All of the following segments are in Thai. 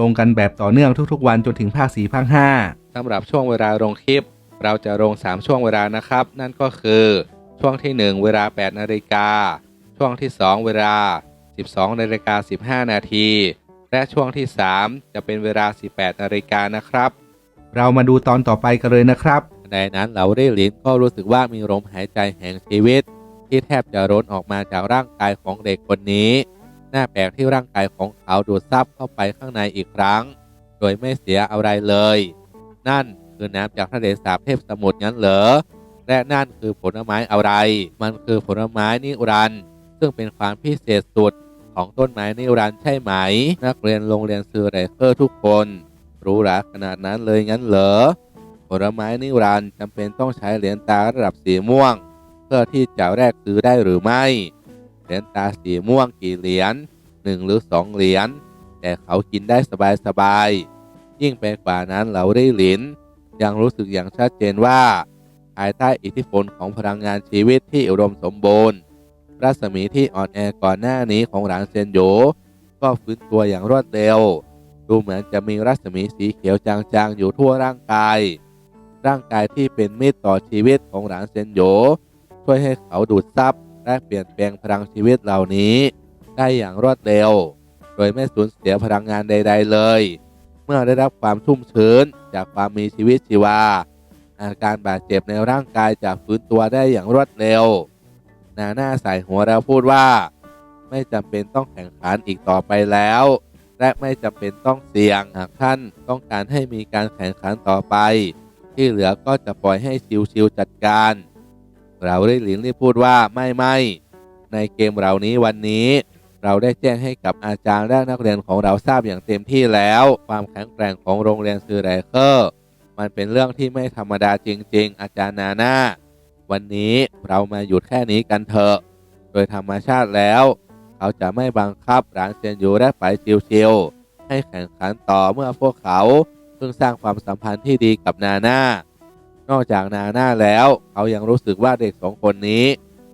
ลงกันแบบต่อเนื่องทุกๆ วันจนถึงภาค4ภาค5สำหรับช่วงเวลาลงคลิป เราจะลง 3 ช่วงเวลานะครับ นั่นก็คือช่วงที่ 1 เวลา 8 นาฬิกา ช่วงที่ 2 เวลา 12 นาฬิกา 15 นาที และช่วงที่ 3 จะเป็นเวลา 18 นาฬิกานะครับ เรามาดูตอนต่อไปกันเลยนะครับ ในนั้นเหลาเร่ลินก็รู้สึกว่ามีลมหายใจแห่งชีวิต ที่แทบจะร้นออกมาจากร่างกายของเด็กคนนี้ น่าแปลกที่ร่างกายของเขาดูดซับเข้าไปข้างในอีกครั้ง โดยไม่เสียอะไรเลย นั่นคือน้ำจากทะเลสาบเทพสมุทรงั้นเหรอ และนั่นคือผลไม้อะไร มันคือผลไม้นิรันด์ซึ่งเป็นความพิเศษสุดของต้นไม้นิรันด์ใช่ไหม นักเรียนโรงเรียนซือไรเคอร์ทุกคนรู้หราขนาดนั้นเลยงั้นเหรอ ผลไม้นิรันด์จำเป็นต้องใช้เหรียญตาระดับสีม่วง เพื่อที่จะแลกซื้อได้หรือไม่ เหรียญตาสีม่วงกี่เหรียญหนึ่งหรือสองเหรียญแต่เขากินได้สบายๆยิ่งไปกว่านั้นเราได้หลิน ยังรู้สึกอย่างชัดเจนว่าภายใต้อิทธิพลของพลังงานชีวิตที่อุดมสมบูรณ์รัศมีที่อ่อนแอก่อนหน้านี้ของหลานเซนโยก็ฟื้นตัวอย่างรวดเร็ว ดูเหมือนจะมีรัศมีสีเขียวจางๆอยู่ทั่วร่างกาย ร่างกายที่เป็นมิตรต่อชีวิตของหลานเซนโยช่วยให้เขาดูดซับ และเปลี่ยนแปลงพลังชีวิตเหล่านี้ ได้อย่างรวดเร็ว โดยไม่สูญเสียพลังงานใด ๆ เลย เมื่อได้รับความชุ่มชื้นจากความมีชีวิตชีวา อาการบาดเจ็บในร่างกายจะฟื้นตัวได้อย่างรวดเร็ว นาหน้าใส่หัวแล้วพูดว่า ไม่จำเป็นต้องแข่งขันอีกต่อไปแล้ว และไม่จำเป็นต้องเสี่ยงหากท่านต้องการให้มีการแข่งขันต่อไป ที่เหลือก็จะปล่อยให้ชิวๆจัดการ เราได้หลินรีบพูดว่าไม่ไม่ในเกมเหล่านี้วันนี้ เราได้แจ้งให้กับอาจารย์และนักเรียนของเราทราบอย่างเต็มที่แล้ว ความแข็งแกร่งของโรงเรียนซือไรเคอร์มันเป็นเรื่องที่ไม่ธรรมดาจริง ๆ อาจารย์นาน่าวันนี้เรามาหยุดแค่นี้กันเถอะ โดยธรรมชาติแล้ว เขาจะไม่บังคับหลานเซียนยูและไปชิวๆให้แข่งขันต่อเมื่อพวกเขาเพิ่งสร้างความสัมพันธ์ที่ดีกับนาน่า นอกจากนาหน่าแล้วเขายังรู้สึกว่าเด็กสองคนนี้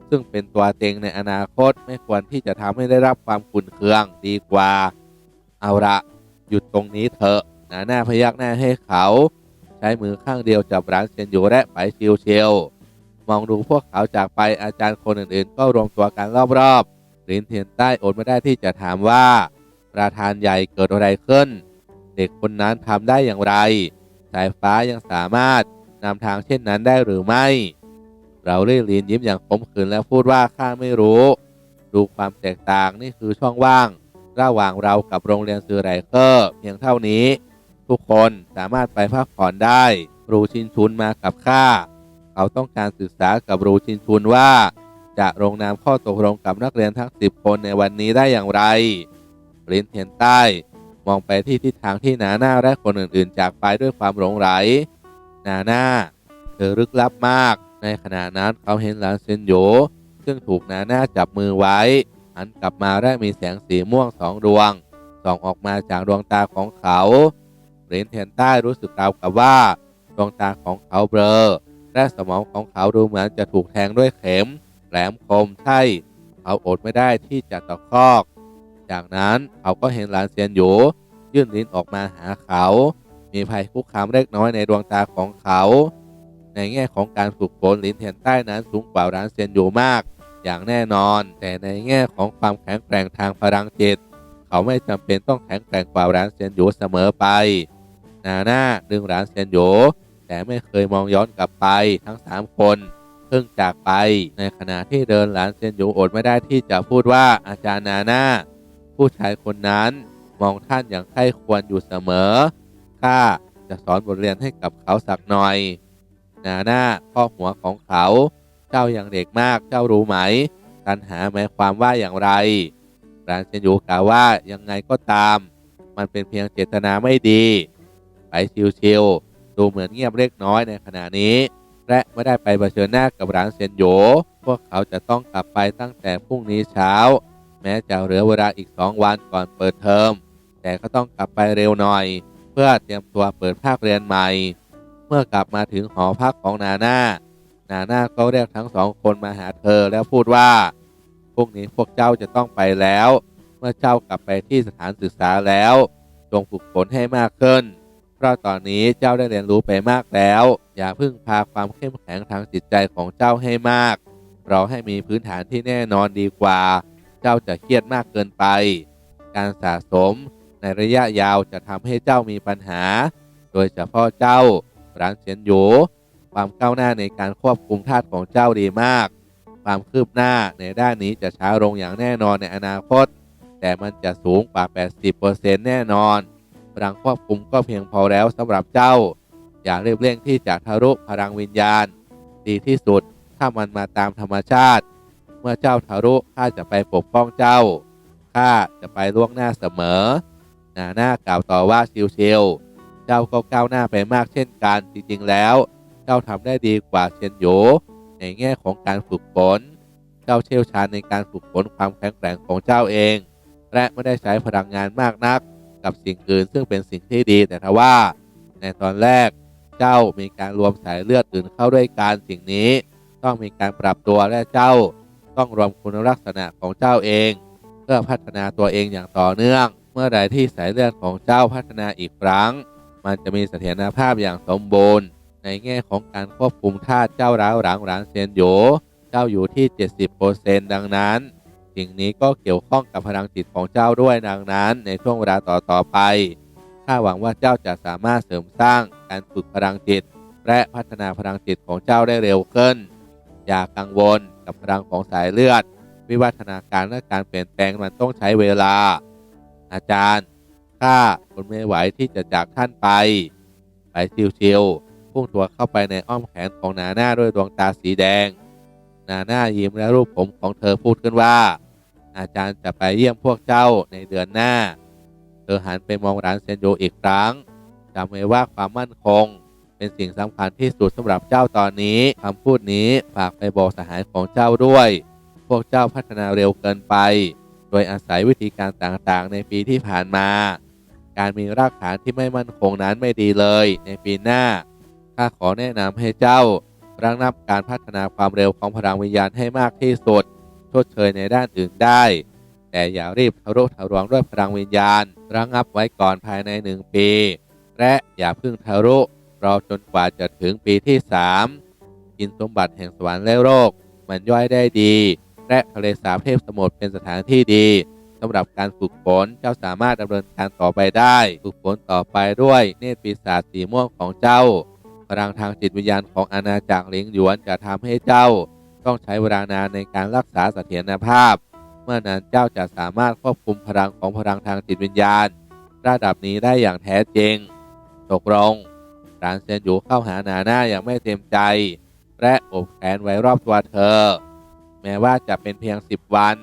ซึ่งเป็นตัวเต็งในอนาคตไม่ควรที่จะทำให้ได้รับความขุ่นเคืองดีกว่า เอาละหยุดตรงนี้เถอะนาหน่าพยักหน้าให้เขา ใช้มือข้างเดียวจับร้านเซียนยูและไปชิวเชียวมองดูพวกเขาจากไปอาจารย์คนอื่นๆ ก็รวมตัวกันรอบๆลินเทียนใต้อดไม่ได้ที่จะถามว่า ประธานใหญ่เกิดอะไรขึ้น เด็กคนนั้นทำได้อย่างไร สายฟ้ายังสามารถ นำทางเช่นนั้นได้หรือไม่ เราเรียกลินยิ้มอย่างขมขื่นและพูดว่าข้าไม่รู้ ดูความแตกต่างนี่คือช่องว่าง ระหว่างเรากับโรงเรียนซือไรเคอร์เพียงเท่านี้ ทุกคนสามารถไปพักผ่อนได้รูชินชุนมากับข้าเขาต้องการศึกษากับรูชินชุนว่า จะลงนามข้อตกลงกับนักเรียนทั้ง 10 คนในวันนี้ได้อย่างไรลินเทียนใต้ มองไปที่ทิศทางที่หนาหน้าและคนอื่นๆ จากไปด้วยความหลงไหล นาหน้าเธอลึกลับมาก ในขณะนั้นเขาเห็นหลานเซนโยซึ่งถูกนาหน้าจับมือไว้ หันกลับมาและมีแสงสีม่วงสองดวง ส่องออกมาจากดวงตาของเขาเหรียญเทียนใต้รู้สึกราวกับว่าดวงตาของเขาเบลอและสมองของเขาดูเหมือนจะถูกแทงด้วยเข็ม แหลมคมใช่เขาอดไม่ได้ที่จะตะคอก จากนั้นเขาก็เห็นหลานเซียนอยู่ยื่นลิ้นออกมาหาเขา มีภัยคุกคามเล็กน้อยในดวงตาของเขา ในแง่ของการฝึกฝนลินเทียนใต้นั้นสูงกว่าหลานเซียนอยู่มาก อย่างแน่นอน แต่ในแง่ของความแข็งแกร่งทางพลังจิตเขาไม่จำเป็นต้องแข็งแกร่งกว่าหลานเซียนอยู่เสมอไป นาหน้าดึงหลานเซียนอยู่แต่ไม่เคยมองย้อนกลับไปทั้งสามคนเพิ่งจากไป ในขณะที่เดินหลานเซียนอยู่อดไม่ได้ที่จะพูดว่าอาจารย์นาหน้าผู้ชายคนนั้นมองท่านอย่างใคร่ควรอยู่เสมอ ข้าจะสอนบทเรียนให้กับเขาสักหน่อย นาหน้าข้อหัวของเขา เจ้ายังเด็กมากเจ้ารู้ไหมตัณหาหมายความว่าอย่างไรหลานเซนยูกล่าวว่ายังไงก็ตาม มันเป็นเพียงเจตนาไม่ดี ไปชิวๆดูเหมือนเงียบเล็กน้อยในขณะนี้ และไม่ได้ไปเผชิญหน้ากับร้านเซนโยพวกเขาจะต้องกลับไปตั้งแต่พรุ่งนี้เช้า แม้จะเหลือเวลาอีกสองวันก่อนเปิดเทอม แต่ก็ต้องกลับไปเร็วหน่อย พื่อเตรียมตัวเปิดภาคเรียนใหม่ เมื่อกลับมาถึงหอพักของนาน่า นาน่าก็เรียกทั้งสองคนมาหาเธอแล้วพูดว่าพรุ่งนี้พวกเจ้าจะต้องไปแล้ว เมื่อเจ้ากลับไปที่สถานศึกษาแล้ว จงฝึกฝนให้มากขึ้น เพราะตอนนี้เจ้าได้เรียนรู้ไปมากแล้ว อย่าพึ่งพาความเข้มแข็งทางจิตใจของเจ้าให้มาก เราให้มีพื้นฐานที่แน่นอนดีกว่า เจ้าจะเครียดมากเกินไป การสะสม ในระยะยาวจะทำให้เจ้ามีปัญหา โดยเฉพาะเจ้าร้านเฉียนหยูความก้าวหน้าในการควบคุมธาตุของเจ้าดีมาก ความคืบหน้าในด้านนี้จะช้าลงอย่างแน่นอนในอนาคต แต่มันจะสูงกว่า 80%แน่นอนพลังควบคุมก็เพียงพอแล้วสำหรับเจ้า อย่ารียบเร่งที่จะทะลุพลังวิญญาณ ดีที่สุดถ้ามันมาตามธรรมชาติ เมื่อเจ้าทะลุข้าจะไปปกป้องเจ้าข้าจะไปล่วงหน้าเสมอ นาหน้ากล่าวต่อว่าชิวๆเจ้าก็ก้าวหน้าไปมากเช่นกันจริงๆแล้ว เจ้าทำได้ดีกว่าเชนโยในแง่ของการฝึกฝนเจ้าเชี่ยวชาญในการฝึกฝนความแข็งแกร่งของเจ้าเอง และไม่ได้ใช้พลังงานมากนักกับสิ่งอื่นซึ่งเป็นสิ่งที่ดีแต่ทว่า ในตอนแรกเจ้ามีการรวมสายเลือดอื่นเข้าด้วยกันสิ่งนี้ ต้องมีการปรับตัวและเจ้า ต้องรวมคุณลักษณะของเจ้าเอง เพื่อพัฒนาตัวเองอย่างต่อเนื่อง เมื่อใดที่สายเลือดของเจ้าพัฒนาอีกครั้ง มันจะมีเสถียรภาพอย่างสมบูรณ์ ในแง่ของการควบคุมธาตุเจ้าร้าวหลังหลานเซียนโยเจ้าอยู่ที่ 70%ดังนั้น สิ่งนี้ก็เกี่ยวข้องกับพลังจิตของเจ้าด้วยดังนั้น ในช่วงเวลาต่อต่อๆไปข้าหวังว่าเจ้าจะสามารถเสริมสร้างการฝึกพลังจิต และพัฒนาพลังจิตของเจ้าได้เร็วขึ้น อย่ากังวลกับพลังของสายเลือด วิวัฒนาการและการเปลี่ยนแปลงมันต้องใช้เวลา อาจารย์ข้าทนไม่ไหวที่จะจากท่านไป ไปชิวๆพุ่งตัวเข้าไปในอ้อมแขนของนาหน้าด้วยดวงตาสีแดง นาหน้ายิ้มและรูปผมของเธอพูดขึ้นว่า อาจารย์จะไปเยี่ยมพวกเจ้าในเดือนหน้า เธอหันไปมองร้านเซนโยอีกครั้งจำไว้ว่าความมั่นคง เป็นสิ่งสำคัญที่สุดสำหรับเจ้าตอนนี้คำพูดนี้ฝากไปบอกสหายของเจ้าด้วย พวกเจ้าพัฒนาเร็วเกินไป โดยอาศัยวิธีการต่างๆ ในปีที่ผ่านมา การมีรากฐานที่ไม่มั่นคงนั้นไม่ดีเลย ในปีหน้า ข้าขอแนะนำให้เจ้าระงับการพัฒนาความเร็วของพลังวิญญาณให้มากที่สุดชดเชยในด้านอื่นได้ แต่อย่ารีบทะลุทะลวงด้วยพลังวิญญาณ ระงับไว้ก่อนภายในหนึ่งปี และอย่าเพึ่งทะลุรอจนกว่าจะถึงปีที่สามกินสมบัติแห่งสวรรค์และโลกมันย่อยได้ดี และทะเลสาบเทพสมุทรเป็นสถานที่ดีสำหรับการฝึกฝนเจ้าสามารถดำเนินการต่อไปได้ ฝึกฝนต่อไปด้วยเนตรปีศาจสีม่วงของเจ้าพลังทางจิตวิญญาณของอาณาจักรหลิงหยวนจะทำให้เจ้า ต้องใช้เวลานานในการรักษาเสถียรภาพ เมื่อนั้นเจ้าจะสามารถควบคุมพลังของพลังทางจิตวิญญาณ ระดับนี้ได้อย่างแท้จริง ตกลงรานเซียนหยูเข้าหานาหน้าอย่างไม่เต็มใจ และอบแขนไว้รอบตัวเธอ แม้ว่าจะเป็นเพียงสิบวัน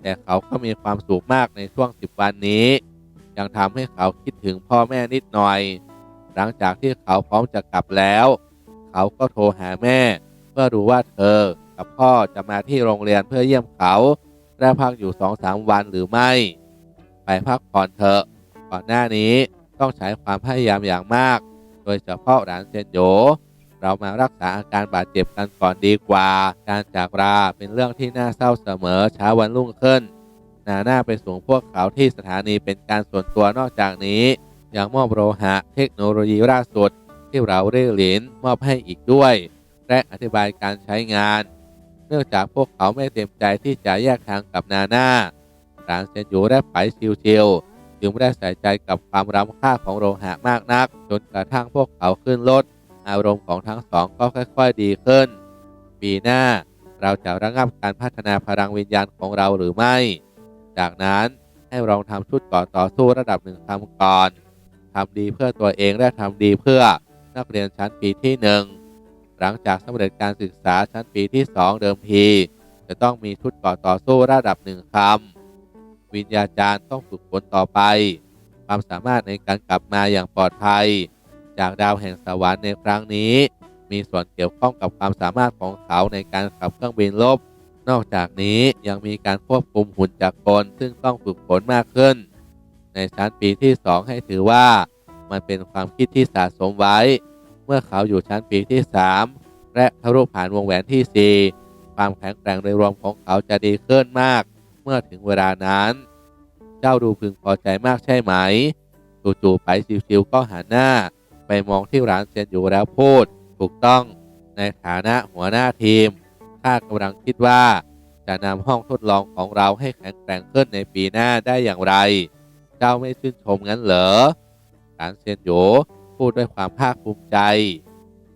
แต่เขาก็มีความสุขมากในช่วงสิบวันนี้ ยังทำให้เขาคิดถึงพ่อแม่นิดหน่อย หลังจากที่เขาพร้อมจะกลับแล้ว เขาก็โทรหาแม่ เพื่อรู้ว่าเธอกับพ่อจะมาที่โรงเรียนเพื่อเยี่ยมเขาและพักอยู่สองสามวันหรือไม่ ไปพักผ่อนเถอะ ก่อนหน้านี้ต้องใช้ความพยายามอย่างมาก โดยเฉพาะหลานเซนโย เรามารักษาอาการบาดเจ็บกันก่อนดีกว่า การจากราเป็นเรื่องที่น่าเศร้าเสมอเช้าวันรุ่งขึ้น นาหน้าไปส่งพวกเขาที่สถานีเป็นการส่วนตัวนอกจากนี้ยังมอบโลหะเทคโนโลยีล่าสุด ที่เราเร่หลินมอบให้อีกด้วย และอธิบายการใช้งาน เนื่องจากพวกเขาไม่เต็มใจที่จะแยกทางกับนาหน้าหลานเซนยูและไปชิวๆจึงไม่ได้ใส่ใจกับความรำค่าของโลหะมากนัก จนกระทั่งพวกเขาขึ้นรถ อารมณ์ของทั้งสองก็ค่อย ๆ ดีขึ้น ปีหน้าเราจะระงับการพัฒนาพลังวิญญาณของเราหรือไม่ จากนั้นให้ลองทำชุดก่อนต่อสู้ระดับหนึ่งทำก่อนทำดีเพื่อตัวเองและทำดีเพื่อนักเรียนชั้นปีที่หนึ่งหลังจากสำเร็จการศึกษาชั้นปีที่สองเดิมที จะต้องมีชุดก่อนต่อสู้ระดับหนึ่งคำวิญญาจารย์ต้องฝึกฝนต่อไป ความสามารถในการกลับมาอย่างปลอดภัย จากดาวแห่งสวรรค์ในครั้งนี้ มีส่วนเกี่ยวข้องกับความสามารถของเขาในการขับเครื่องบินรบนอกจากนี้ยังมีการควบคุมหุ่นจักรกลซึ่งต้องฝึกฝนมากขึ้น ในชั้นปีที่ 2 ให้ถือว่า มันเป็นความคิดที่สะสมไว้ เมื่อเขาอยู่ชั้นปีที่ 3 และทะลุผ่านวงแหวนที่ 4 ความแข็งแกร่งโดยรวมของเขาจะดีขึ้นมาก เมื่อถึงเวลานั้น เจ้าดูพึงพอใจมากใช่ไหมจู่ๆไปชิวๆก็หันหน้า ไปมองที่ร้านเซียนอยู่แล้วพูด ถูกต้องในฐานะหัวหน้าทีมข้ากำลังคิดว่า จะนำห้องทดลองของเราให้แข็งแกร่งขึ้นในปีหน้าได้อย่างไร เจ้าไม่ชื่นชมงั้นเหรอหลานเซียนโหยพูดด้วยความภาคภูมิใจ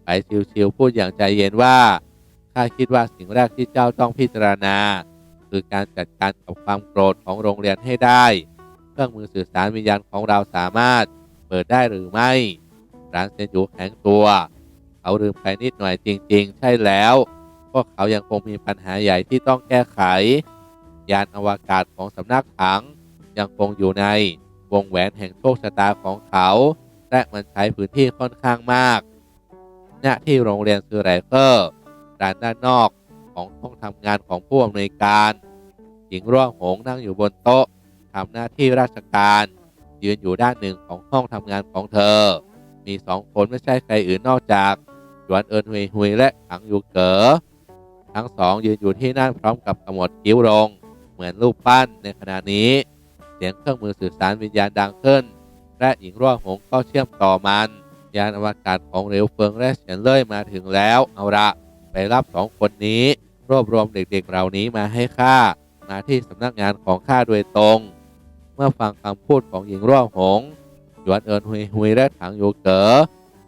ไปชิวๆพูดอย่างใจเย็นว่าข้าคิดว่าสิ่งแรกที่เจ้าต้องพิจารณา คือการจัดการกับความโกรธของโรงเรียนให้ได้ เครื่องมือสื่อสารวิญญาณของเราสามารถเปิดได้หรือไม่ ร้านเซนยูแข็งตัว เขาลืมไปนิดหน่อยจริง ๆ ใช่แล้ว พวกเขายังคงมีปัญหาใหญ่ที่ต้องแก้ไข ยานอวกาศของสำนักถัง ยังคงอยู่ในวงแหวนแห่งโชคชะตาของเขา และมันใช้พื้นที่ค่อนข้างมากณที่โรงเรียนซูไรเกอร์ด้านด้านนอกของห้องทำงานของผู้อำนวยการหญิงร่วงหงนั่งอยู่บนโต๊ะทำหน้าที่ราชการ ยืนอยู่ด้านหนึ่งของห้องทำงานของเธอ มีสองคนไม่ใช่ใครอื่นนอกจากหยวนเอินฮุยฮุยและถังยูเก๋อทั้งสองยืนอยู่ที่นั่นพร้อมกับขมวดคิ้วลง เหมือนรูปปั้นในขณะนี้ เสียงเครื่องมือสื่อสารวิญญาณดังขึ้น และหญิงร่วงหงก็เชื่อมต่อมัน ยานอวกาศของเหลวเฟิงและเฉียนเล่ยมาถึงแล้วเอาละไปรับสองคนนี้ รวบรวมเด็กๆเหล่านี้มาให้ข้ามาที่สำนักงานของข้าโดยตรง เมื่อฟังคำพูดของหญิงร่วงหง ยวนเอินฮุยฮุยและถังโยเก๋อ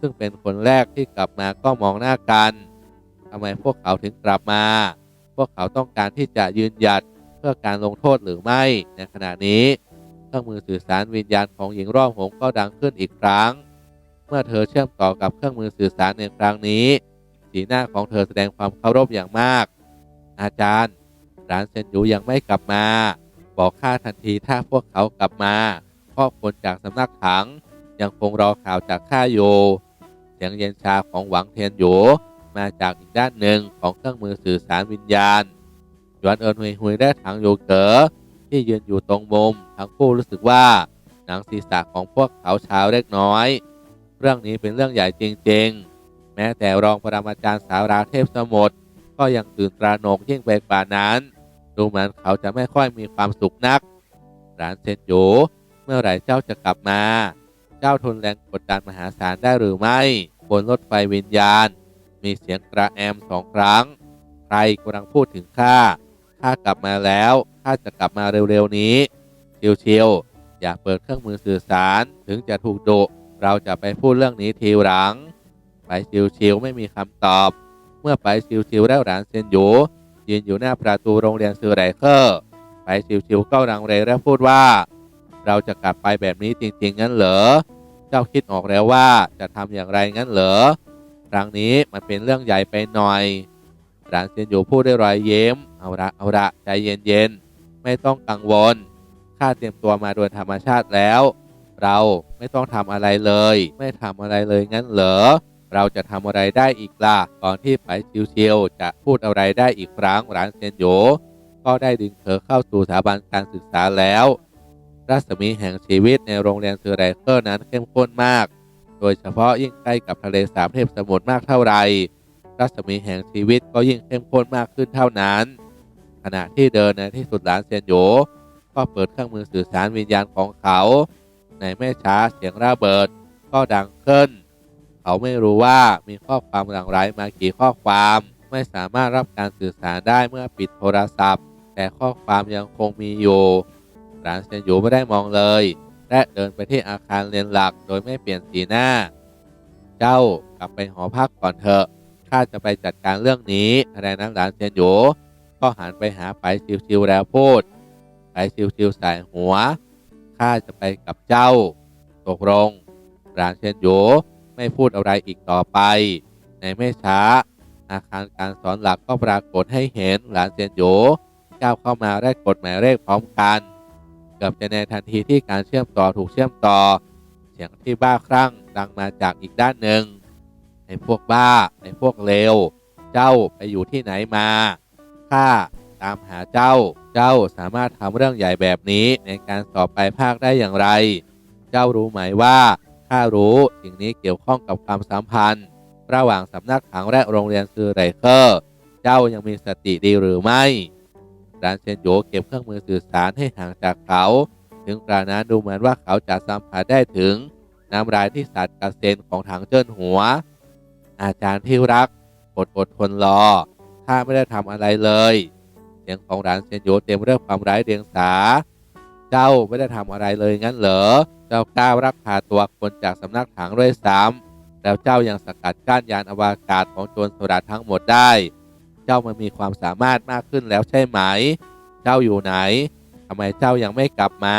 ซึ่งเป็นคนแรกที่กลับมาก็มองหน้ากันทำไมพวกเขาถึงกลับมา พวกเขาต้องการที่จะยืนหยัดเพื่อการลงโทษหรือไม่ ในขณะนี้เครื่องมือสื่อสารวิญญาณของหญิงร่วงหงก็ดังขึ้นอีกครั้ง เมื่อเธอเชื่อมต่อกับเครื่องมือสื่อสารในครั้งนี้ สีหน้าของเธอแสดงความเคารพอย่างมาก อาจารย์ร้านเซนยูยังไม่กลับมา บอกข้าทันทีถ้าพวกเขากลับมา เพราะคนจากสำนักถัง ยังคงรอข่าวจากข้าอยู่เสียงเย็นชาของหวังเทียนหยูมาจากอีกด้านหนึ่งของเครื่องมือสื่อสารวิญญาณหยวนเอินฮุยฮุยและถังโยเก๋อที่ยืนอยู่ตรงมุมทั้งคู่รู้สึกว่าหนังศีรษะของพวกเขาเช้าเล็กน้อย เรื่องนี้เป็นเรื่องใหญ่จริง ๆ แม้แต่รองปรมาจารย์สาวราเทพสมุทรก็ยังตื่นตระหนกยิ่งไปกว่านั้น ดูเหมือนเขาจะไม่ค่อยมีความสุขนัก ร้านเซนโย มื่อไหร่เจ้าจะกลับมา เจ้าทนแรงกดดันมหาศาลได้หรือไม่บนรถไฟวิญญาณ มีเสียงกระแอมสองครั้ง ใครกำลังพูดถึงข้าข้ากลับมาแล้วข้าจะกลับมาเร็วๆนี้เชิวๆอย่าเปิดเครื่องมือสื่อสารถึงจะถูกดุเราจะไปพูดเรื่องนี้ทีหลัง ไปชิวๆไม่มีคำตอบ เมื่อไปชิวๆแล้วหลานเซนยูยืนอยู่หน้าประตูโรงเรียนซือไรเคอร์ ไปชิวๆก็รังเลและพูดว่า เราจะกลับไปแบบนี้จริง ๆ งั้นเหรอ เจ้าคิดออกแล้วว่าจะทำอย่างไรงั้นเหรอ ครั้งนี้มันเป็นเรื่องใหญ่ไปหน่อยหลานเซียนอยู่พูดด้วยรอยเย้ม เอาละเอาละใจเย็นๆ ไม่ต้องกังวล ข้าเตรียมตัวมาโดยธรรมชาติแล้ว เราไม่ต้องทำอะไรเลย ไม่ทำอะไรเลยงั้นเหรอ เราจะทำอะไรได้อีกล่ะ ก่อนที่ไปชิวๆจะพูดอะไรได้อีกครั้งหลานเซียนโยก็ได้ดึงเธอเข้าสู่สถาบันการศึกษาแล้ว รัศมีแห่งชีวิตในโรงเรียนเซอร์ไรเกอร์นั้นเข้มข้นมาก โดยเฉพาะยิ่งใกล้กับทะเลสาบเทพสมุทรมากเท่าไหร่รัศมีแห่งชีวิตก็ยิ่งเข้มข้นมากขึ้นเท่านั้น ขณะที่เดินในที่สุดหลานเซียนโยก็เปิดเครื่องมือสื่อสารวิญญาณของเขา ในไม่ช้าเสียงระเบิดก็ดังขึ้น เขาไม่รู้ว่ามีข้อความหลังไหลมากี่ข้อความไม่สามารถรับการสื่อสารได้เมื่อปิดโทรศัพท์ แต่ข้อความยังคงมีอยู่ หลานเซียนโยไม่ได้มองเลย และเดินไปที่อาคารเรียนหลักโดยไม่เปลี่ยนสีหน้า เจ้ากลับไปหอพักก่อนเถอะข้าจะไปจัดการเรื่องนี้อะไรนั้นหลานเซียนโยก็หันไปหาไปชิวๆแล้วพูดไปชิวๆใส่หัวข้าจะไปกับเจ้าตกลงหลานเซียนโยไม่พูดอะไรอีกต่อไป ในไม่ช้า อาคารการสอนหลักก็ปรากฏให้เห็นหลานเซียนโยก้าวเข้ามาได้กดหมายเลขพร้อมกัน เกือบจะในทันทีที่การเชื่อมต่อถูกเชื่อมต่อ เสียงที่บ้าคลั่งดังมาจากอีกด้านหนึ่งไอ้พวกบ้าไอ้พวกเลวเจ้าไปอยู่ที่ไหนมาข้าตามหาเจ้า เจ้าสามารถทำเรื่องใหญ่แบบนี้ในการสอบไปภาคได้อย่างไร เจ้ารู้ไหมว่าข้ารู้สิ่งนี้เกี่ยวข้องกับความสัมพันธ์ ระหว่างสำนักขังและโรงเรียนซือไรเคอร์ เจ้ายังมีสติดีหรือไม่ รานเซนโยเก็บเครื่องมือสื่อสารให้ห่างจากเขา ถึงกระนั้นดูเหมือนว่าเขาจะสัมผัสได้ถึงน้ำลายที่สัตว์กระเซ็นของถังเจิ้นหัว อาจารย์ที่รักอดอดทนรอข้าไม่ได้ทำอะไรเลย เสียงของหลานเซนโยเต็มไปด้วยความร้ายเดียงสา เจ้าไม่ได้ทำอะไรเลยงั้นเหรอ เจ้ากล้ารักพาตัวคนจากสำนักถังด้วยซ้ำแล้วเจ้ายังสกัดกั้นยานอวกาศของโจรสลัดทั้งหมดได้ จ้ามันมีความสามารถมากขึ้นแล้วใช่ไหม เจ้าอยู่ไหนทำไมเจ้ายังไม่กลับมา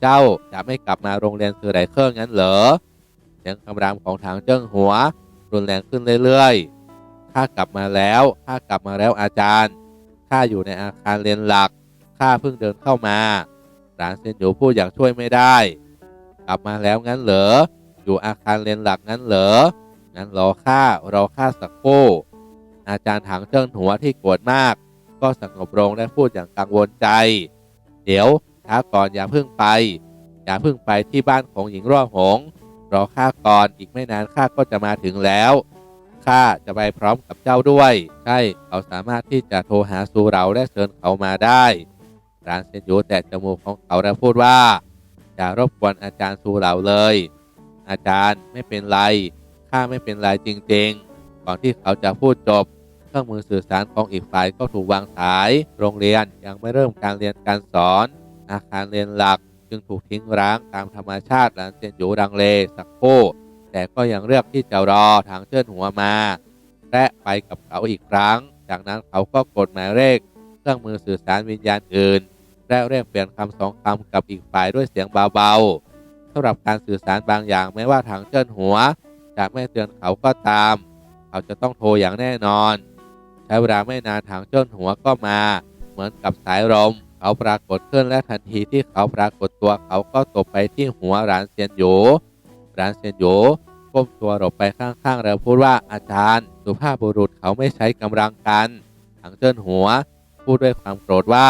เจ้าจะไม่กลับมาโรงเรียนคือไรเครื่องงั้นเหรอเสียงคำรามของทางเจิ้งหัว รุนแรงขึ้นเรื่อยๆข้ากลับมาแล้วข้ากลับมาแล้วอาจารย์ข้าอยู่ในอาคารเรียนหลักข้าเพิ่งเดินเข้ามาหลานเซนอยู่พูดอย่างช่วยไม่ได้ กลับมาแล้วงั้นเหรออยู่อาคารเรียนหลักงั้นเหรองั้นรอข้ารอข้าสักครู่ อาจารย์ถังเจิ้งหัวที่โกรธมาก ก็สงบลงและพูดอย่างกังวลใจ เดี๋ยวช้าก่อนอย่าเพิ่งไป อย่าเพิ่งไปที่บ้านของหญิงร่อหงส์รอข้าก่อนอีกไม่นานข้าก็จะมาถึงแล้วข้าจะไปพร้อมกับเจ้าด้วย ใช่เขาสามารถที่จะโทรหาซูเราและเชิญเขามาได้รานเซนยูแตะจมูกของเขาและพูดว่าอย่ารบกวนอาจารย์ซูเราเลย อาจารย์ไม่เป็นไรข้าไม่เป็นไรจริงๆ ก่อนที่เขาจะพูดจบ เครื่องมือสื่อสารของอีกฝ่ายก็ถูกวางสาย โรงเรียนยังไม่เริ่มการเรียนการสอน อาคารเรียนหลักจึงถูกทิ้งร้างตามธรรมชาติหลังเซียนหยูรังเลสักครู่แต่ก็ยังเลือกที่จะรอทางเชิญหัวมา และไปกับเขาอีกครั้ง จากนั้นเขาก็กดหมายเลขเครื่องมือสื่อสารวิญญาณอื่น และเรียกเปลี่ยนคำสองคำกับอีกฝ่ายด้วยเสียงเบาๆสำหรับการสื่อสารบางอย่างไม่ว่าทางเชิญหัวจะไม่เตือนเขาก็ตาม เขาจะต้องโทรอย่างแน่นอน ช้เวลาไม่นานทางเจ้าหัวก็มา เหมือนกับสายลมเขาปรากฏขึ้นและทันทีที่เขาปรากฏตัวเขาก็ตบไปที่หัวหลานเซียนโยหลานเซียนโยก้มตัวหลบไปข้างๆแล้วพูดว่าอาจารย์ สุภาพบุรุษเขาไม่ใช้กำลังกันทางเจิ้นหัว พูดด้วยความโกรธว่า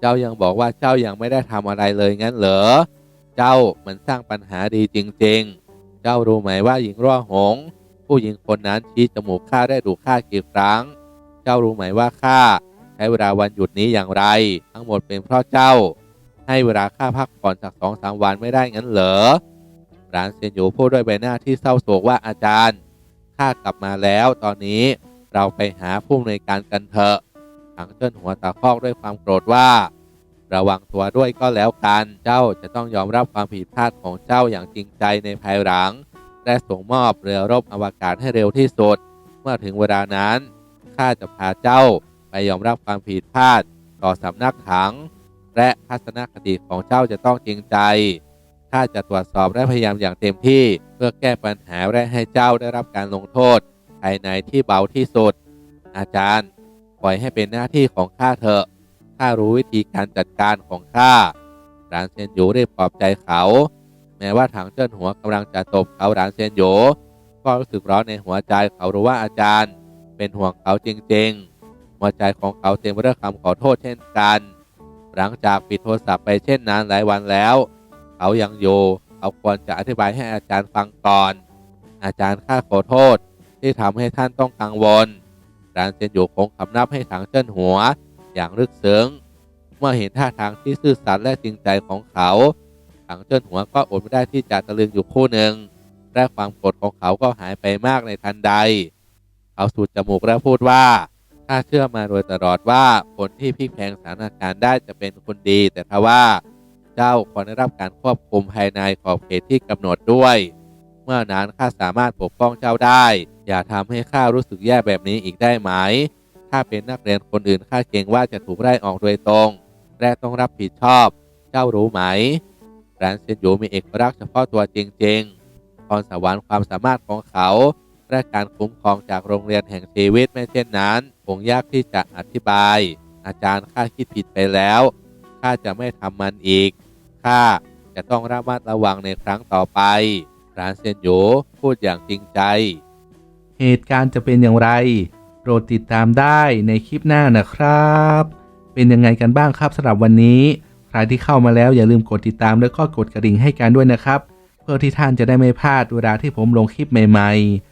เจ้ายังบอกว่าเจ้ายังไม่ได้ทำอะไรเลยงั้นเหรอ เจ้ามันสร้างปัญหาดีจริงๆ เจ้ารู้ไหมว่าหญิงร่อหง ผู้หญิงคนนั้นชี้จมูกข้าได้ดูข้ากี่ครั้ง เจ้ารู้ไหมว่าข้าใช้เวลาวันหยุดนี้อย่างไร ทั้งหมดเป็นเพราะเจ้า ให้เวลาข้าพักผ่อนสักสองสามวันไม่ได้งั้นเหรอรานเซียนอยู่พูดด้วยใบหน้าที่เศร้าโศกว่าอาจารย์ข้ากลับมาแล้ว ตอนนี้เราไปหาผู้อำนวยการกันเถอะถังเจิ้นหัวตาคอกด้วยความโกรธว่า ระวังตัวด้วยก็แล้วกัน เจ้าจะต้องยอมรับความผิดพลาดของเจ้าอย่างจริงใจในภายหลัง และส่งมอบเรือรบอวกาศให้เร็วที่สุด เมื่อถึงเวลานั้น ข้าจะพาเจ้าไปยอมรับความผิดพลาดต่อสำนักถัง และทัศนคติของเจ้าจะต้องจริงใจข้าจะตรวจสอบและพยายามอย่างเต็มที่เพื่อแก้ปัญหาและให้เจ้าได้รับการลงโทษ ภายในที่เบาที่สุด อาจารย์ ปล่อยให้เป็นหน้าที่ของข้าเถอะข้ารู้วิธีการจัดการของข้าหลานเซนหยูได้ปลอบใจเขา แม้ว่าถังเจิ้นหัวกำลังจะตบเขาหลานเซนหยูก็รู้สึกร้อนในหัวใจเขารู้ว่าอาจารย์ เป็นห่วงเขาจริงๆ หัวใจของเขาเต็มไปด้วยคำขอโทษเช่นกัน หลังจากปิดโทรศัพท์ไปเช่นนั้นหลายวันแล้ว เขายังอยู่เขาควรจะอธิบายให้อาจารย์ฟังก่อน อาจารย์ข้าขอโทษที่ทำให้ท่านต้องกังวลหลานเซียนหยูคงคำนับให้ถังเจิ้นหัว อย่างลึกซึ้ง เมื่อเห็นท่าทางที่ซื่อสัตย์และจริงใจของเขาถังเจิ้นหัวก็อดไม่ได้ที่จะตะลึงอยู่คู่หนึ่งและความโกรธของเขาก็หายไปมากในทันใด เขาสูดจมูกและพูดว่าข้าเชื่อมาโดยตลอดว่าคนที่พลิกแพลงสถานการณ์ได้จะเป็นคนดี แต่ทว่าเจ้าควรได้รับการควบคุมภายในขอบเขตที่กำหนดด้วย เมื่อนั้นข้าสามารถปกป้องเจ้าได้ อย่าทำให้ข้ารู้สึกแย่แบบนี้อีกได้ไหม ถ้าเป็นนักเรียนคนอื่นข้าเกรงว่าจะถูกไล่ออกโดยตรง และต้องรับผิดชอบ เจ้ารู้ไหมแรนเซนยูมีเอกลักษณ์เฉพาะตัวจริงๆพรสวรรค์ความสามารถของเขา และการคุ้มครองจากโรงเรียนแห่งชีวิตไม่เช่นนั้นคงยากที่จะอธิบาย อาจารย์ข้าคิดผิดไปแล้วข้าจะไม่ทำมันอีกข้าจะต้องระมัดระวังในครั้งต่อไปหลานเซียนโยพูดอย่างจริงใจ เหตุการณ์จะเป็นอย่างไร โปรดติดตามได้ในคลิปหน้านะครับ เป็นยังไงกันบ้างครับสำหรับวันนี้ ใครที่เข้ามาแล้วอย่าลืมกดติดตามแล้วก็กดกระดิ่งให้กันด้วยนะครับ เพื่อที่ท่านจะได้ไม่พลาดเวลาที่ผมลงคลิปใหม่ ๆ